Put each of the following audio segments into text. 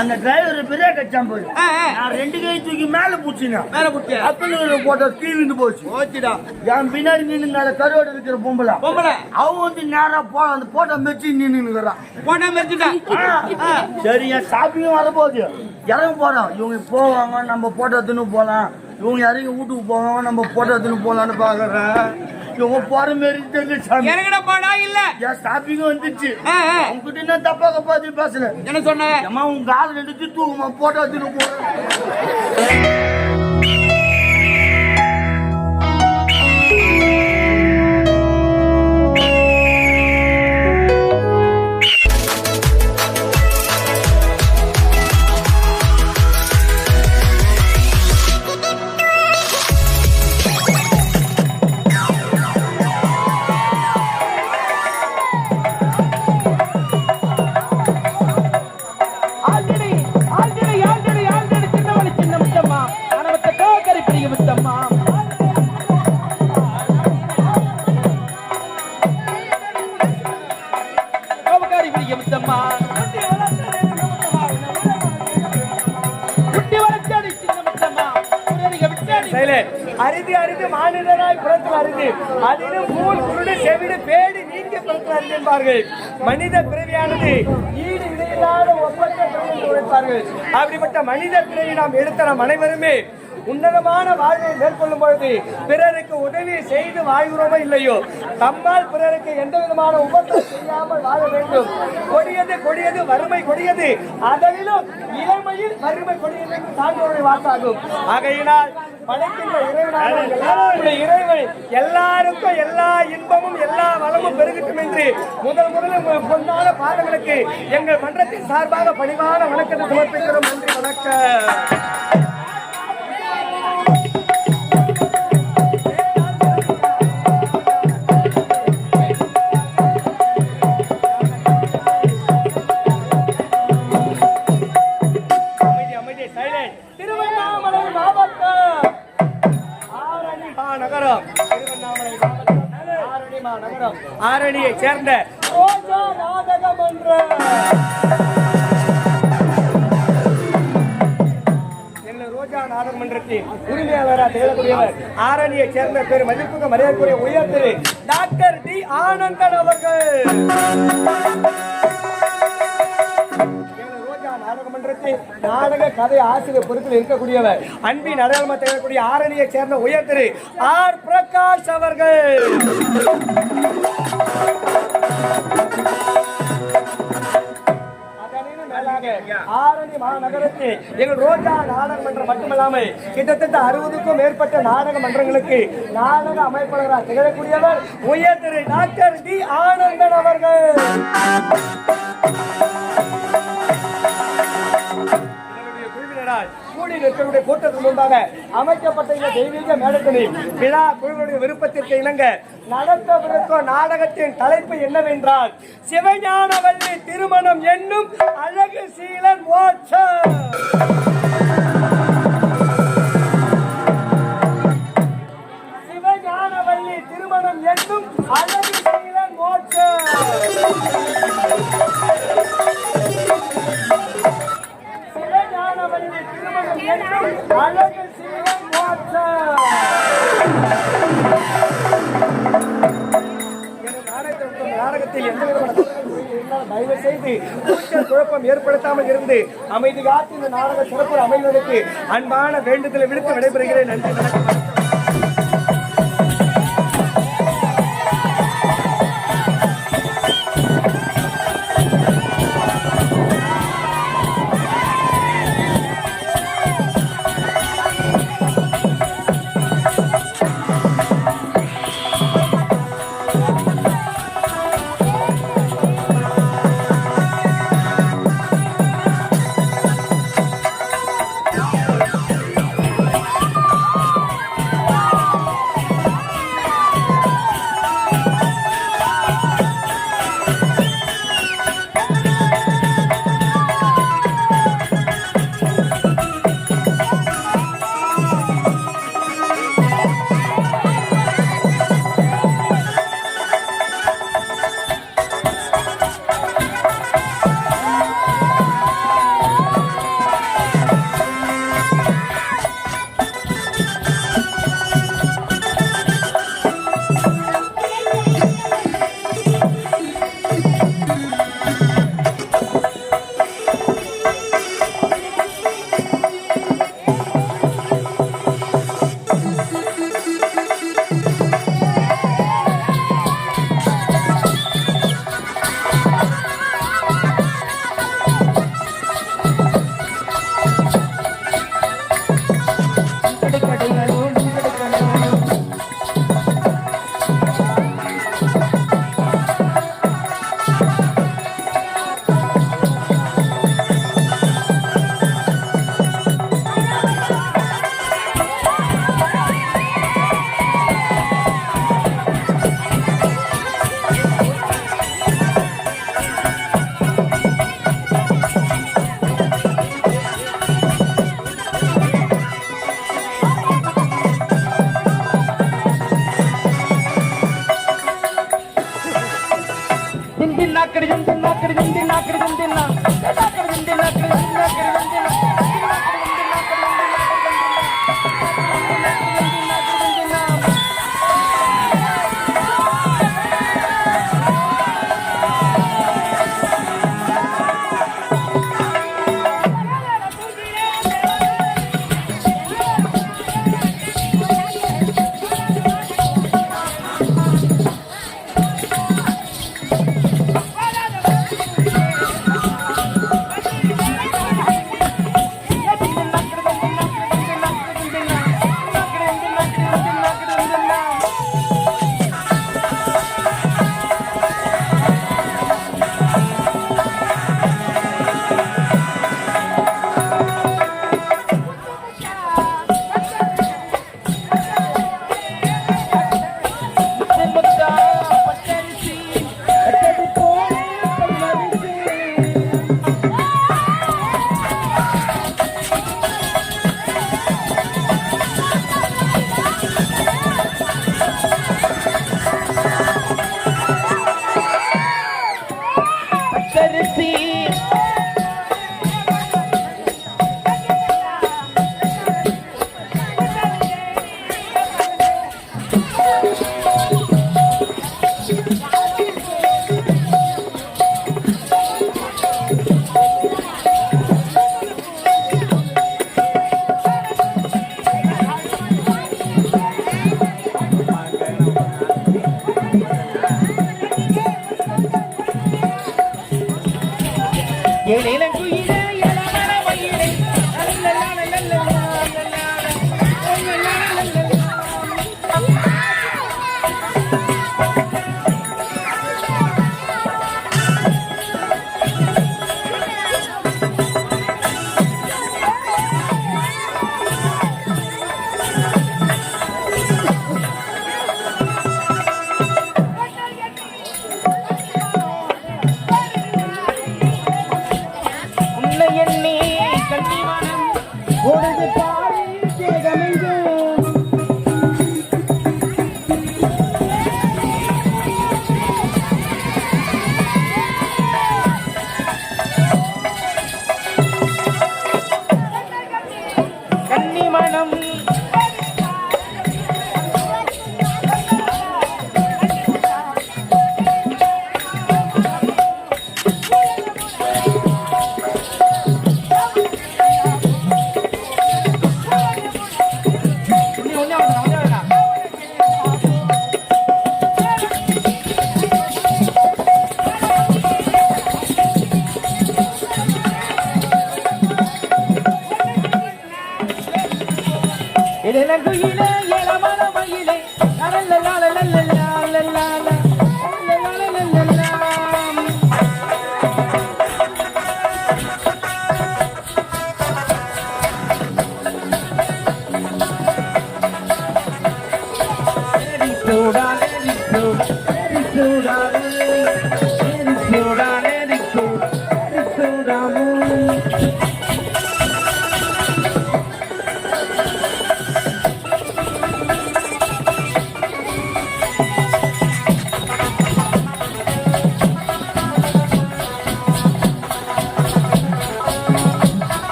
அந்த டிரைவர் பெரிய கச்சான் போய். நான் ரெண்டு கை தூக்கி மேல பூச்சிங்க மேல புட்டியா அப்பல போட்ட கீழ் விந்து போச்சு. ஓச்சிடா என் பின்னாடி நின்னுங்க அந்த கருவாடு இருக்கிற பொம்பளை. பொம்பளை. அவன் வந்து நேரா போ அந்த போட்டோ மெச்சு நின்னுங்கிறான் போனா மெரிச்சுட்டா சரி என் ஷாப்பிங் வரப்போகுது. இறங்க போறோம் இவங்க போவாங்க நம்ம போட்டோ தின்னு போலாம். இவங்க இறங்கி வீட்டுக்கு போவாங்க நம்ம போட்டோ தின்னு போலான்னு பாக்குறேன் இவங்க போற மாரி தெரியல சாமி. இறங்கட போடா இல்ல. என் ஷாப்பிங் வந்துச்சு. உங்ககிட்ட என்ன தப்பாக பார்த்து பேசல. என்ன சொன்ன? அம்மா உங்க கால் எடுத்து தூக்குமா போட்டோ தின்னு போறேன். மனித பிறவியானது ஈடு இணையில்லாத ஒப்பற்ற உழைப்பார்கள் அப்படிப்பட்ட மனித பிறவி நாம் எடுத்த நம் அனைவருமே உன்னதமான வாழ்வை மேற்கொள்ளும் பொழுது பிறருக்கு உதவி செய்து வாழ்கிறோமோ இல்லையோ? நம்மால் பிறருக்கு எந்த விதமான உபத்திரம் செய்யாமல் வாழ வேண்டும். கொடியது கொடியது வறுமை கொடியது. அதனிலும் இளமையில் வறுமை கொடியது என்று சான்றோருடைய வாக்காகும். ஆகையினால் படைக்கின்ற இறைவனாக இறைவன் எல்லாருக்கும் எல்லா இன்பமும் எல்லா வளமும் பெருகட்டும் என்று முதல் முதலில் பொன்னான பாதங்களுக்கு எங்கள் மன்றத்தின் சார்பாக பணிவான வணக்கத்தை சமர்ப்பிக்கிறோம். நன்றி வணக்கம். ஆரணியை சேர்ந்த ரோஜா நாடக மன்றம் எங்கள் ரோஜா நாடக மன்றத்தின் உரிமையாளராக திகழக்கூடியவர் ஆரணியை சேர்ந்த பேர் மதிப்புக்கு மரியாதைக்குரிய உயர் திரு டாக்டர் டி ஆனந்தன் அவர்கள். ரோஜா நாடக கதை ஆசிரியர் பொறுப்பில் இருக்கக்கூடியவர் அன்பின் அடையாளமாக திகழக்கூடிய ஆரணியை சேர்ந்த உயர் திரு ஆர் பிரகாஷ் அவர்கள். அதனினும் மேலாக ஆரணி மாநகரத்தில் எங்கள் ரோஜா நாடகமன்றம் மட்டுமல்லாமல் கிட்டத்தட்ட அறுபதுக்கும் மேற்பட்ட நாடக மன்றங்களுக்கு நாடக அமைப்பாளராக திகழக்கூடியவர் உயர் திரு டாக்டர் டி ஆனந்தன் அவர்கள். குழுவினரால் கூடி கூட்டத்துக்கு முன்பாக அமைக்கப்பட்ட இந்த தெய்வீக மேடத்தினில் விழா குழுவினுடைய விருப்பத்திற்கு இணங்க நடத்தவிருக்கும் நாடகத்தின் தலைப்பு என்னவென்றால் சிவஞானவல்லி திருமணம் என்னும் அழகு சீலன் மோட்சம். சிவஞானவல்லி திருமணம் என்னும் அழகு திருமணம் அழகு சீலன் மோட்சம் நாடகத்தில் எந்த விதமான குழப்பம் இருந்தாலும் தயவு செய்து குழப்பம் ஏற்படுத்தாமல் இருந்து அமைதி காத்து இந்த நாடக சிறப்பு அமைவதற்கு அன்பான வேண்டுதலை விடுத்து விடைபெறுகிறேன். நன்றி வணக்கம். நாக்கடி குந்தின் நாக்கடி குந்தின்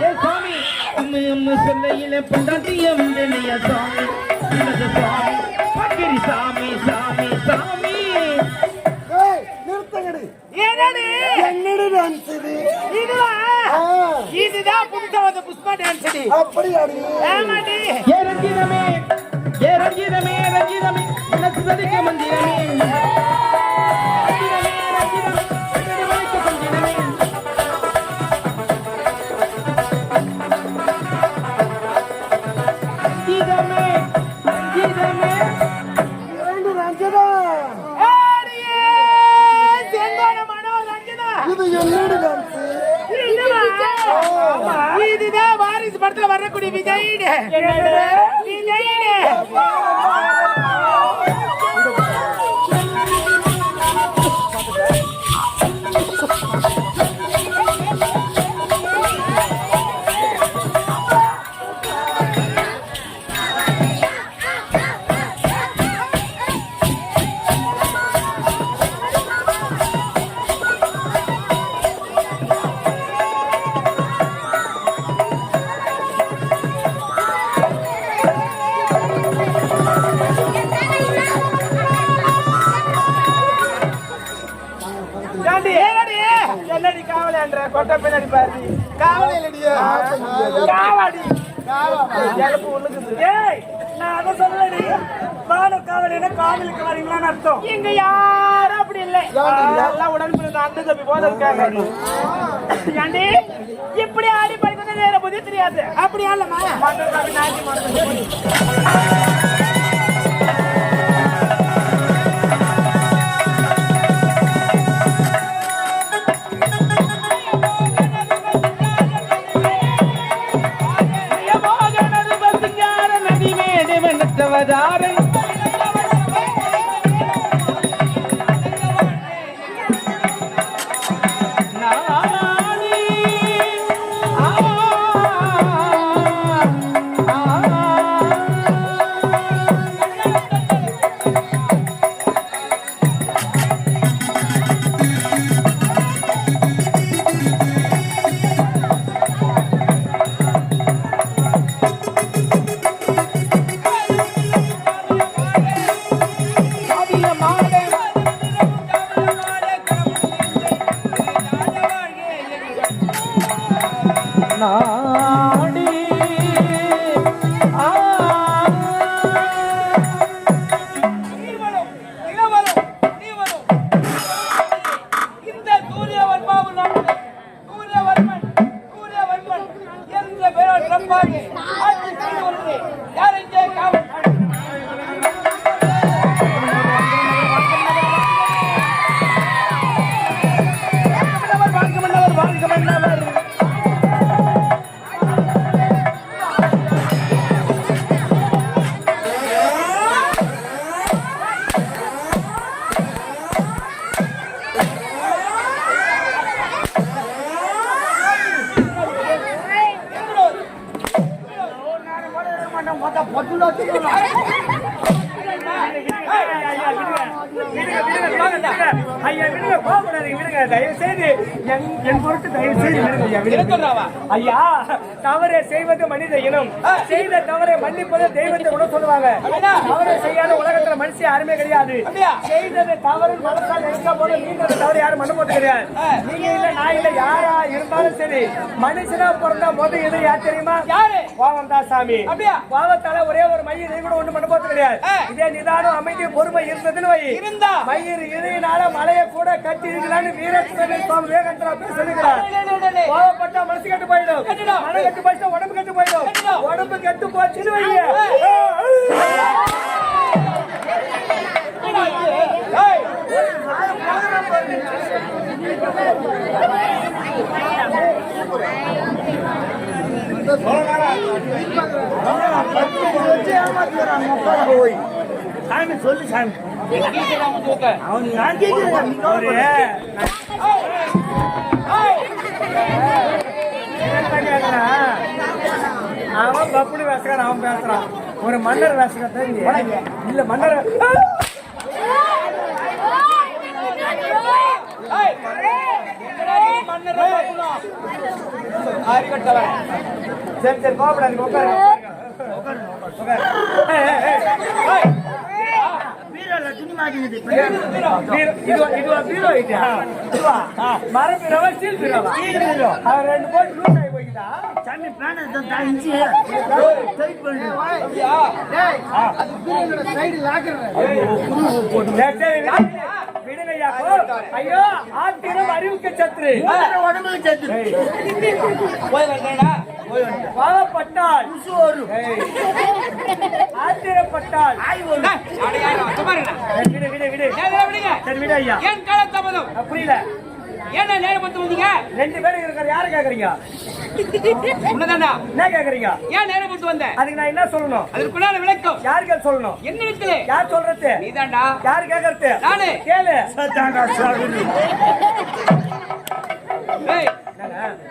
ஏ சாமி அம்மு அம்மு சொல்லையில பொண்டாட்டியம் நினைய சாமி இலத சாமி பக்கிரி சாமி சாமி சாமி. என்னடி? டான்ஸ் இது? இதுவா? இதுதான் புதுசா வந்த புஷ்பா டான்ஸ் அடி ஏ ரஞ்சிதமே ஏ ரஞ்சிதமே ரஞ்சிதமே சதிக்க மந்திரமே. இது என்னடி டான்ஸ் இதுவா? இதுதான் வாரிசு படத்துல வரக்கூடிய விஜய் விஜய் ஏண்டி? என்னடி காவலேன்ற? கொட்டை பின்னாடி பாரு. காவலே இல்லடியே. காவாடி. ஏய், நான் அதை சொல்லலடி. வானம் காவலின்னா காவலுக்கு வரீங்களான்னு அர்த்தம். இங்க யாரும் அப்படி இல்லை. எல்லாம் உடன்பிறந்த அண்ணன் தம்பி போல இருக்காங்க. ஏண்டி, இப்படி ஆடி படிக்கிறது வேற புத்தி தெரியாது அப்படியா இல்லம்மா மன்னர் சாமி நாய்க்கு மன்னர் மன்னிப்பது தெய்வத்தை கூட சொல்லுவாங்க. தவறை செய்யாத உலகத்துல மனுஷன் யாருமே கிடையாது. செய்தது தவறு மனசால் நினைக்க போது நீங்க தவறு யாரும் மண்ணு போட்டு கிடையாது. நீங்க இல்ல நான் இல்ல யாரா இருந்தாலும் சரி மனுஷனா பிறந்தா முத எது யார் தெரியுமா? யாரு? கோவம் தான் சாமி. அப்படியா? கோவத்தால ஒரே ஒரு மயிர் கூட ஒண்ணு பண்ண போறது கிடையாது. இதே நிதானம் அமைதி பொறுமை இருந்ததுன்னு வை. இருந்தா. மயிர் இதையினால மலையை கூட கட்டி இருக்கலாம்னு வீரசுவாமி சுவாமி விவேகானந்தர் அப்படி சொல்லுகிறார் கோவப்பட்டா மனசு கெட்டு போயிடும். மன கெட்டு போயிட்டா உடம்பு கெட்டு போயிடும். உடம்பு கெட்டு போச்சுன்னு வைங்க. மொத்தம் போய் சாமி சொல்லு சாமி அவன் நான் கேட்கிறேன் அவன் பப்புனு பேசுறான் அவன் பேசுறான் ஒரு மன்னர் பேசுறான் இல்ல மன்னர் சரி சரி சரி, சரி, விடுங்க. விடுங்க ஐயா. ஓ, ஐயோ ஆத்திரம் அறிவுக்கு சத்ரு உடம்புக்கு பாவப்பட்டால் புசு வரும். ஏய். ஆத்திரப்பட்டால் ஆய் வரும். சரி, விடு விடு விடு. சரி விடு ஐயா. ஏன் காலதாமதம் அஹ், புரியல ஏன்னா நேரம் பார்த்து வந்தீங்க? ரெண்டு பேரும் இருக்கிற யாரை கேக்குறீங்க? உன்னதாண்டா என்ன கேக்குறீங்க? ஏன் நேரம் பார்த்து வந்த? அதுக்கு நான் என்ன சொல்லணும்? அதற்குள்ளான விளக்கம். யாருக்கு சொல்லணும்? என்னிடத்திலே யார் சொல்றது? நீதாண்டா. யாரு கேக்குறது? நானு. கேளு. சத்தாண்டா. ஏய்,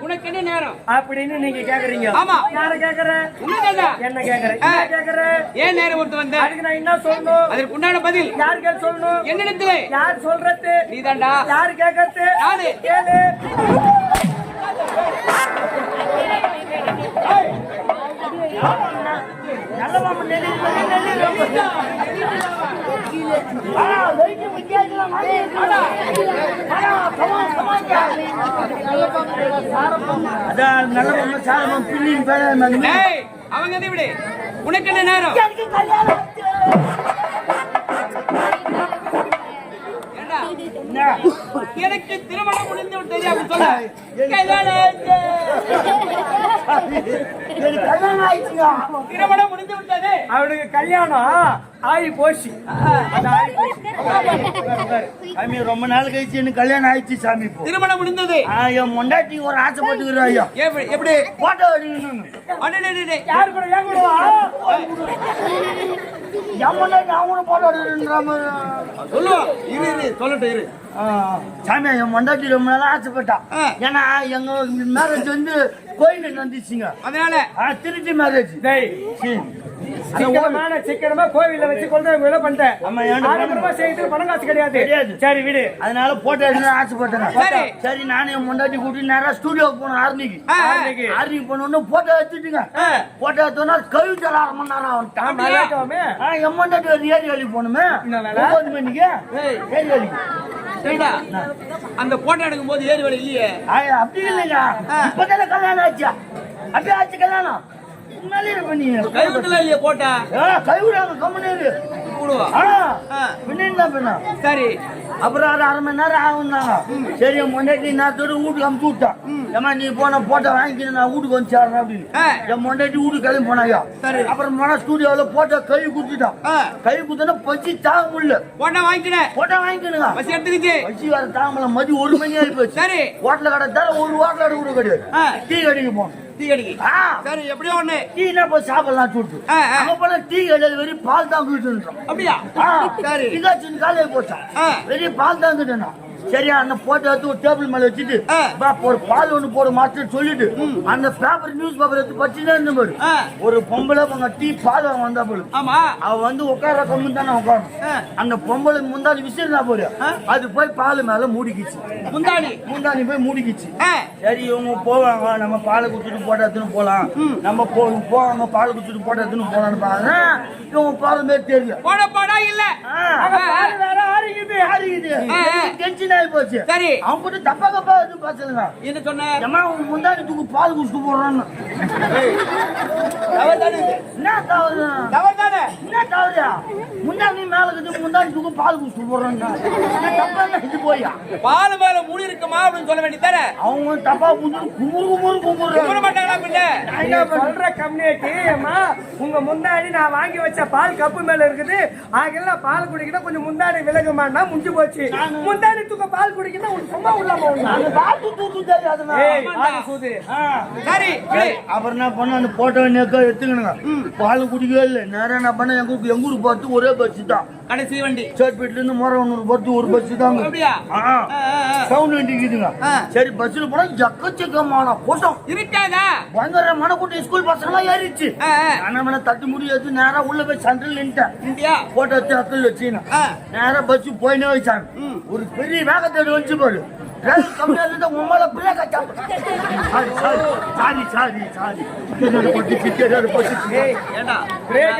உனக்கு என்ன நேரம்? அப்படின்னு நீங்க கேக்குறீங்க. ஆமா. யார கேக்குற? உன்னதாண்டா என்ன கேக்குற? என்ன கேக்குற? ஏன் நேரம் பார்த்து வந்த? அதுக்கு நான் என்ன சொல்லணும்? அதற்குண்டான பதில்? யாருக்கு சொல்லணும்? என்னிடத்திலே யார் சொல்றது? நீதாண்டா யாரு கேக்குறது? நானு. கேளு. அதான் நல்ல பேர அவங்க விடு உனக்கு என்ன நேரம் எனக்கு திருமணம் முடிந்து விட்டது அப்படின்னு சொல்ல எனக்கு கல்யாணம் ஆயிடுச்சுங்க. திருமணம் முடிந்து விட்டது. அவனுக்கு கல்யாணம் ஆகி போச்சு. சாமி ரொம்ப நாள் கழிச்சு எனக்கு கல்யாணம் ஆயிடுச்சு சாமி திருமணம் முடிந்தது. ஆ, என் முண்டாட்டி ஒரு ஆசைப்பட்டுக்கிறா ஐயா. எப்படி எப்படி? போட்டோ எடுக்கணும். யாரு கூட ஏன் கூட? என் முண்டாட்டி அவங்கள போட்டோ எடுக்கணுன்ற மாதிரி. சொல்லுவோம். இரு இரு சொல்லட்டும் இரு. சாமி என் மண்டாட்டி ரொம்ப நாளா ஆசைப்பட்டான். ஏன்னா எங்க மேரேஜ் வந்து கோயிலுக்கு வந்துச்சுங்க. அதனால? திருச்சி மேரேஜ் டேய் சிக்கனமான சிக்கனமா கோவில்ல வச்சு கொண்டு போய் விலை பண்ணிட்டேன். ஆடம்பரமா செய்யறதுக்கு பணம் காசு கிடையாது. கிடையாது. சரி விடு. அதனால போட்டோ எடுக்க ஆசைப்பட்டேன் சரி. சரி நானும் என் முண்டாட்டி கூட்டி நேரா ஸ்டுடியோக்கு போனோம் ஆர்மிக்கு ஆ, ஆ. ஆர்மிக்கு. ஆர்மிக்கு போனோன்னு போட்டோ எடுத்துட்டுங்க போட்டோ எடுத்தோன்னா கழுவி தர அரை மணி நேரம் என் முண்டாட்டி ஏரி வேலைக்கு போகணுமே? ஒன்பது மணிக்கு ஏரி வேலைக்கு. சரிடா. அந்த போட்டோ எடுக்கும் போது ஏறி வேலை இல்லையே. அப்படி இல்லைங்க. இப்பதானே கல்யாணம் ஆச்சா. அப்படியே ஆச்சு கல்யாணம். இல்லையே சரி. அப்புறம் ஒரு அரை மணி நேரம் ஆகும்னாங்க. சரி முன்னாடி நேரத்தோட வீட்டுக்கு அமுச்சு விட்டான். ஏமா நீ போன போட்டோ வாங்கிக்கிட்டு நான் வீட்டுக்கு வந்து சேர்றேன் அப்படின்னு. என் முன்னாடி வீட்டுக்கு கிளம்பி போனாயா. அப்புறம் போனா ஸ்டூடியோவில் போட்டோ கை குத்திட்டான். கை குத்தனா பச்சி தாங்க முடியல. போட்டா வாங்கிக்கினேன் போட்டோ வாங்கிக்கணுங்க பஸ் எடுத்துக்கிச்சு. பச்சி வர தாங்கல. மதி ஒரு மணி ஆகி போச்சு. சரி. ஹோட்டல கடை தர ஒரு ஹோட்டல் கடை கூட கிடையாது. டீ கடைக்கு போனோம். டீ கடைக்கு. ஆ. சரி எப்படியோ ஒண்ணு. டீ என்ன போய் சாப்பிடலாம் சொல்லிட்டு. ஆ, ஆ. அங்க போனா டீ கிடையாது வெறும் பால் தான் குடிச்சுன்றோம் அப்படியா? சரி. பிகாச்சின் காலையில போட்டான் ஆ. வெறும் பால் தான் சரியா அந்த போட்டோ எடுத்து ஒரு டேபிள் மேல வச்சுட்டு ஒரு பால் ஒண்ணு போட மாட்டேன்னு சொல்லிட்டு அந்த பேப்பர் நியூஸ் பேப்பர் எடுத்து படிச்சுட்டே இருந்த பாரு. ஆ. ஒரு பொம்பளை அவங்க டீ பால் வாங்க வந்தா போல அவ வந்து உட்கார கம்மி தானே உட்காரணும். அந்த பொம்பளை முந்தாடி விசிறா போரு. அது போய் பால் மேல மூடிக்கிச்சு. முந்தாடி முந்தாடி போய் மூடிக்கிச்சு. சரி இவங்க போவாங்க நம்ம பாலை குடிச்சிட்டு போட்டா எடுத்துன்னு போலாம். நம்ம போவாங்க பால் குடிச்சிட்டு போட்டா எடுத்துன்னு போலாம்னு பாருங்க இவங்க போற மாதிரி தெரியல போட போடா இல்ல. ஆ. ஆ, ஆகி போச்சு சரி. அவங்க கூட தப்பா தப்பா எதுவும் பேசுதுங்க என்ன சொன்ன? ஏமா முந்தாடி தூக்கு பால் குடிச்சிட்டு போடுறான்னு? என்ன தவறு? என்ன தவறு முந்தாடி மேல இருக்குது முந்தாடி தூக்கு பால் குடிச்சிட்டு போடுறாங்க தப்பா இது போயா பால் மேல மூடி இருக்குமா அப்படின்னு சொல்ல வேண்டியதானே அவங்க தப்பா குமுறு குமுறு கும்பிட குமுறு மாட்டாங்களா பின்ன? என்ன? சொல்ற கம்யூனிட்டி அம்மா உங்க முந்தாடி நான் வாங்கி வச்ச பால் கப்பு மேல இருக்குது. ஆகல பால் குடிக்கணும் கொஞ்சம் முந்தாடி விலகுமான்னா முடிஞ்சு போச்சு. முந்தாடி தூக்க பால் குடிக்கணும் சும்மா உள்ளாம அந்த தூக்கு. சரி. அப்புறம் என்ன பண்ண அந்த போட்டோ நேக்க எடுத்துக்கணுங்க. பால் குடிக்கவே இல்லை. நேரம் என்ன பண்ண எங்க ஊருக்கு- எங்க ஊருக்கு பார்த்து ஒரே பஸ் தான். கடைசி வண்டி. சேட்பேட்ல இருந்து மோரவனூர் பார்த்து ஒரு பஸ் தாங்க. சவுண்ட் வண்டிக்குதுங்க ஆ. சரி பஸ்ல போனா எக்கச்சக்கமான கூட்டம் இருக்காதா பயங்கரமான கூட்டம். ஸ்கூல் பசங்களாம் ஏறிச்சு. நான் தட்டி முடியாது நேரா உள்ள போய் சென்ட்ரல் நின்ட்டேன் போட்டோ எடுத்து அக்கல் வச்சுனா. நேரா பஸ் போயினே வச்சாங்க. ஒரு பெரிய வேகத்தோடு வந்து பாரு. பிள்ளை சாரி சாரி சாரி பிரேக்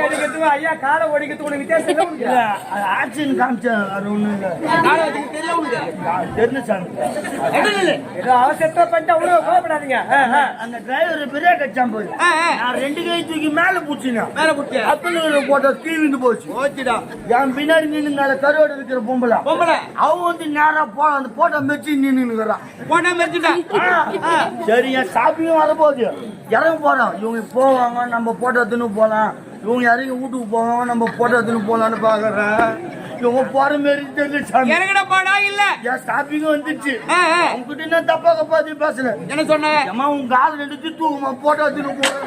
ஐயா காலை ஓடிக்கிறதுக்கு உனக்கு வித்தியாசம் இல்லை காமிச்சேன் அது ஒண்ணும் இல்ல. தெரிஞ்ச சாமி. ஏதோ அவசரத்தை பண்ணிட்டு கோவப்படாதீங்க. அந்த டிரைவர் பெரிய கச்சான் போய். நான் ரெண்டு கை தூக்கி மேல பூச்சினா மேல போட்ட தீவிந்து போச்சு. ஓச்சிடா என் பின்னாடி அந்த கருவாடு இருக்கிற பொம்பளை. பொம்பளை? அவன் வந்து நேரா போ அந்த போட்டோ மெச்சு நின்னுங்கிறான் போனா மெரிச்சுட்டா சரி என் ஷாப்பிங் வரப்போகுது இறங்க போறோம் இவங்க போவாங்க நம்ம போட்டோ எடுத்துன்னு போலாம். இவங்க இறங்கி வீட்டுக்கு போவாங்க நம்ம போட்டோ எடுத்துன்னு போலான்னு பாக்குறேன். இவங்க போற மாரி தெரியல இறங்கட போடா இல்ல. என் ஷாப்பிங் வந்துச்சு. ஆ, ஆ. அவங்க கிட்ட என்ன தப்பா கப்பா அது பேசல என்ன சொன்ன? அம்மா உங்க ரெண்டு தூக்குமா? போட்டோ எடுத்துன்னு போறேன்.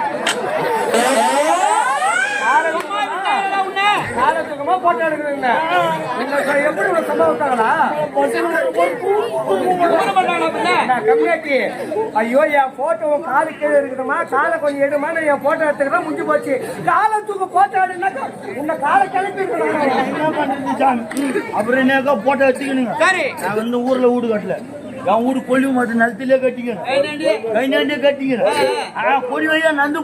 தூக்கமா போட்டோ எடுக்கிறீங்க. எப்படி பின்ன? நான் கம்யூனிட்டி ஐயோ என் போட்டோ காலு கீழே இருக்குதுமா காலை கொஞ்சம் எடுமா என் போட்டோ எடுத்துக்கிறேன் முடிஞ்சு போச்சு. காலை தூக்க போட்டோ எடுனாக்கா உன்னை காலை கிளப்பி என்ன அப்புறம் என்னக்கா போட்டோ வச்சுக்கணுங்க சரி. நான் வந்து ஊர்ல வீடு கட்டல. என் வீடு கொல்லி மாட்டு நிலத்திலே கட்டிக்கிறேன். ஏண்டாண்டி? கைநாண்டே கட்டிக்கிறேன். கொடி வழியா நந்து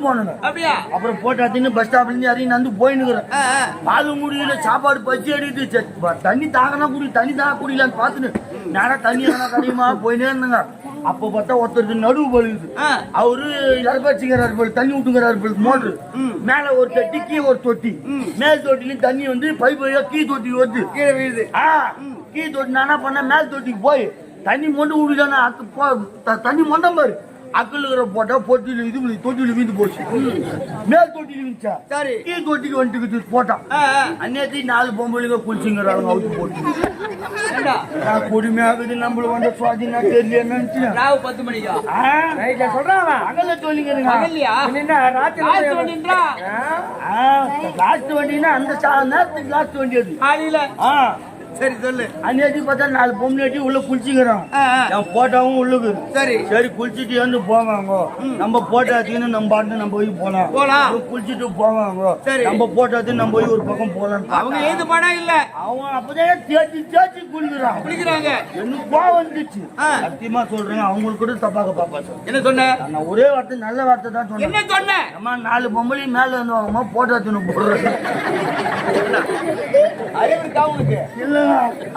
அப்படியா? அப்புறம் போட்டோ தின்னு பஸ் ஸ்டாப்ல இருந்து இறங்கி நந்து போயினுக்கிறேன். பால் முடியல சாப்பாடு பச்சி எடுத்து தண்ணி தாகனா குடி தண்ணி தாக குடிக்கலான்னு பார்த்துன்னு நேரா தண்ணி எதனா கிடைக்குமா போயினே இருந்தேங்க. அப்போ பார்த்தா ஒருத்தருக்கு நடுவு பழுகுது. அவரு இறப்பாச்சுங்கிறாரு போல் தண்ணி விட்டுங்கிறாரு போல் மோட்ரு. மேல ஒரு தொட்டி கீழே ஒரு தொட்டி. மேல் தொட்டிலையும் தண்ணி வந்து பைப் வழியா கீ தொட்டி வருது. கீழே விழுது. கீ தொட்டி நான் என்ன பண்ணேன் மேல் தொட்டிக்கு போய் தண்ணி மொண்டு விடுதானே அக்கு தண்ணி மொண்டம் பாரு. அக்கல் இருக்கிற போட்டா பொட்டியில இது தொட்டியில வீந்து போச்சு. மேல் தொட்டியில வீந்துச்சா சரி. கீ தொட்டிக்கு வந்துட்டு போட்டான். அந்நேரத்தி நாலு பொம்பளைங்க குளிச்சுங்கிறாங்க அவுத்து போட்டு. கொடுமையாகுது நம்மள வந்து சுவாதினா தெரியல நினைச்சேன் ராவு பத்து மணிக்கா? ரைட்ல சொல்றான் அவன். அகல என்ன ராத்திரி வண்டின்றா லாஸ்ட் வண்டினா அந்த சா- நேரத்துக்கு லாஸ்ட் வண்டி அது காலையில சரி சொல்லு. அந்நேரத்தி பார்த்தா நாலு பொம்பளை உள்ள ஆ. என் போட்டாவும் உள்ளுக்கு. சரி. சரி குளிச்சுட்டு வந்து போவாங்க. நம்ம போட்டோ எடுத்துக்கின்னு நம்ம பாட்டு நம்ம போய் போலாம். போலாம். குளிச்சுட்டு போவாங்க. சரி. நம்ம போட்டோ எடுத்து நம்ம போய் ஒரு பக்கம் போலாம். அவங்க எழுது படம் இல்ல. அவன் அப்பதான் தேய்ச்சி தேய்ச்சி குளிக்கிறான். குளிக்கிறாங்க. எனக்கு கோவம் வந்துச்சு. சத்தியமா சொல்றேன் அவங்களுக்கு கூட தப்பாக பாப்பா என்ன சொன்ன? நான் ஒரே வார்த்தை நல்ல வார்த்தை தான் சொன்னேன். என்ன சொன்ன? அம்மா நாலு பொம்பளையும் மேல வந்து வாங்கம்மா போட்டோ எடுத்துன்னு போடுறேன். அறிவு இல்லைங்க.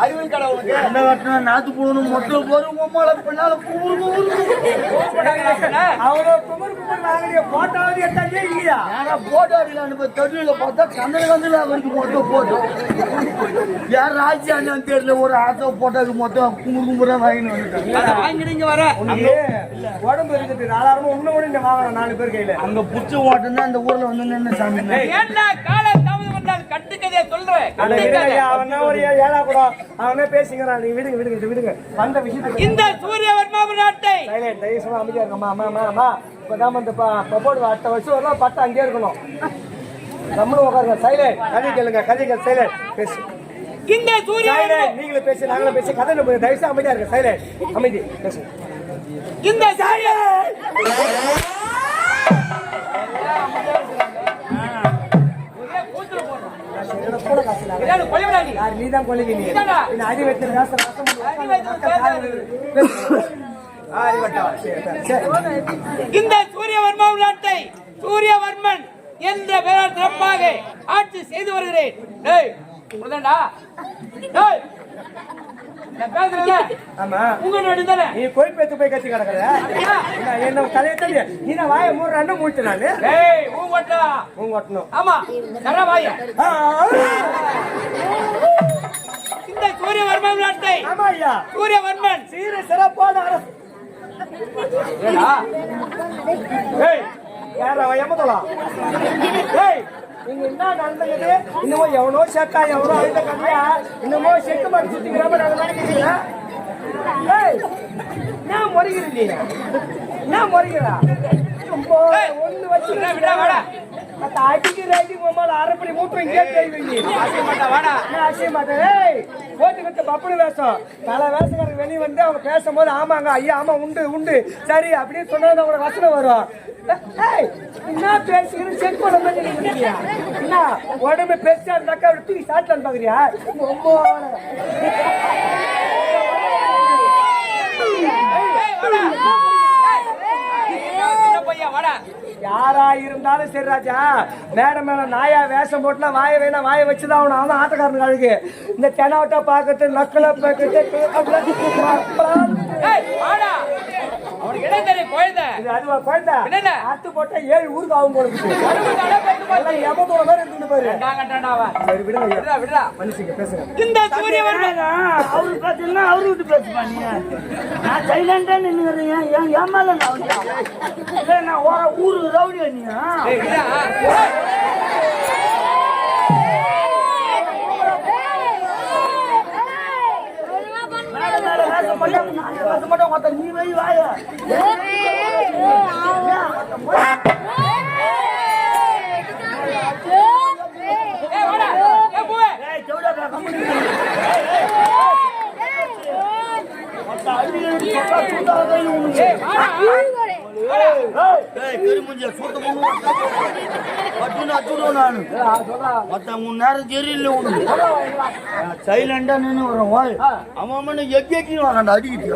அறிவு உனக்கு என்ன வார்த்தை நாத்து போடணும் மொத்தம் போறோம் உம்மால பின்னால அவ்வளோ குமர் குமர் போட்டாவது எடுத்தாலே இல்லையா? யாரா போட்டோ அடிக்கலான்னு போய் தொழில பார்த்தா கந்தல கந்தல அவருக்கு மொத்தம் போட்டோ யார் ராஜ்யா அண்ணன் தெரியல ஒரு ஆட்டோ போட்டோக்கு மொத்தம் வாங்கிட்டு வந்துட்டாங்க. அதை வாங்கிட்டு இங்க வர உடம்பு இருக்குது. நாலாயிரமா உன்ன கூட இந்த வாங்கணும் நாலு பேர் கையில. அங்க புடிச்ச ஓட்டம் தான் அந்த ஊர்ல வந்து நின்று சாமி கால கட்டுக்கதையை சொல்றேன் ஒரு ஏழா கூட? அவனே பேசிக்கிறான். நீங்க விடுங்க விடுங்க விடுங்க வந்த விஷயத்துக்கு இந்த சூரியவர்மாவு நாட்டை சைலண்ட் தயவு அமைதியா இருக்கம்மா அம்மா அம்மா அம்மா. இப்பதான் வந்து பப்போடு அடுத்த வருஷம் வரலாம் பட்டு அங்கேயே இருக்கணும். நம்மளும் உட்காருங்க. சைலண்ட் கதை கேளுங்க கதை சைலண்ட். பேசு. இந்த சூரிய சைலண்ட் நீங்களும் பேசி நாங்களும் பேசி. கதை நம்ம தயவுசு அமைதியா இருக்க சைலண்ட். அமைதி பேசுங்க இந்த சூரிய யார் நீ? தான் கொள்ளுங்க நீ? இதாடா. இந்த அடி வைத்து ரசம் இந்த சூரியவர்மன் நாட்டை சூரியவர்மன் என்ற பெயரால் சிறப்பாக ஆட்சி செய்து வருகிறேன். டேய் புரியுதாடா? டேய் ஆமா. உங்க நாடு தானே? நீ கோயில் பேத்து போய் கத்தி கிடக்குற? ஐயா, என்ன, தலையை தள்ளி? நீ வாயை மூணு ரெண்டு நானு. டேய் ஊ ஓட்டா உங்க ஒட்டணும் ஆமா தரவாய இந்த சூரியவர்மன் நாட்டை ஆமா ஐயா. சூரியவர்மன். சீர சிறப்பான அரசு. ஏடா. ஏய் யார ஏய் நீங்க என்ன நடந்தது? இன்னமும் எவனோ செக்கா எவனோ அழுத கதையா இன்னமும் செக்கு மாதிரி சுத்திக்கிற மாதிரி அதை நினைக்கிறீங்களா ஏய் நான் முறைகிறேன் நீ நான் முறைகிறா ஒண்ணு வச்சு விடா, மாட்டா வாடா. நான் அசிய மாட்டேன் ஏய் போட்டு விட்டு பப்பனு வேஷம். பல வேஷக்காரங்க வெளியே வந்து அவங்க பேசும்போது ஆமாங்க ஐயா ஆமா உண்டு உண்டு. சரி அப்படின்னு சொன்னா அவங்களோட வசனம் வரும். என்ன பேசுகிறேன் செக் பண்ண மாதிரி என்ன உடம்பு பெருசா இருந்தாக்கா அப்படி தூக்கி சாட்டலான்னு பாக்குறியா? ரொம்ப பையன் வாடா. யாரா இருந்தாலும் சரி ராஜா மேடம் மேல நாயா வேஷம் போட்டுனா வாய வேணா வாய வச்சுதான் அவன் அவன் ஆட்டக்காரனுக்கு அழகு. இந்த தெனாவட்டா பாக்கட்டு நக்கலை பாக்கட்டு குழந்தை? இது அதுவா குழந்தை? அத்து போட்டா ஏழு ஊருக்கு ஆகும் போல இந்த சூரியவர்மன் அவரு பேசுனா அவரு விட்டு பேசுப்பா நீ நான் சைலண்டா நின்னுக்கிறீங்க ஏன் ஏன் மேல நான் நான் ஓர ஊரு ரவுடியா நீ ஏய், விடுடா. சைலண்டா நின்று வரோம் அவன் எக்கி எக்கி அடிக்கிட்டு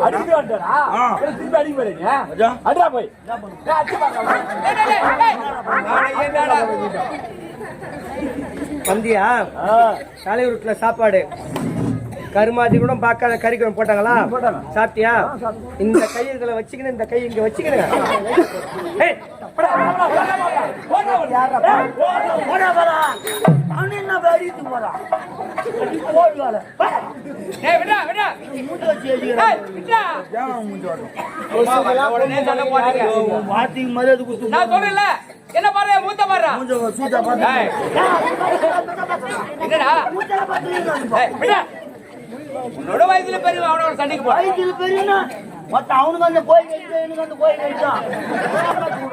என்னடா? வந்தியா தலைவர் வீட்டுல சாப்பாடு. கருமாதி கூட பார்க்காத கறிக்குழம்பு போட்டாங்களா? சாப்பிட்டியா? இந்த கைகளை வச்சுக்கின்னு இந்த கை இங்க வச்சுக்கிடுங்க என்ன பாரு மூத்த பாரு என்னடா உன்னோட வயசுல பெரிய அவனோட சண்டைக்கு போ வயசுல பெரியனா மத்த அவனுக்கு அந்த கோயில் எனக்கு அந்த கோயில்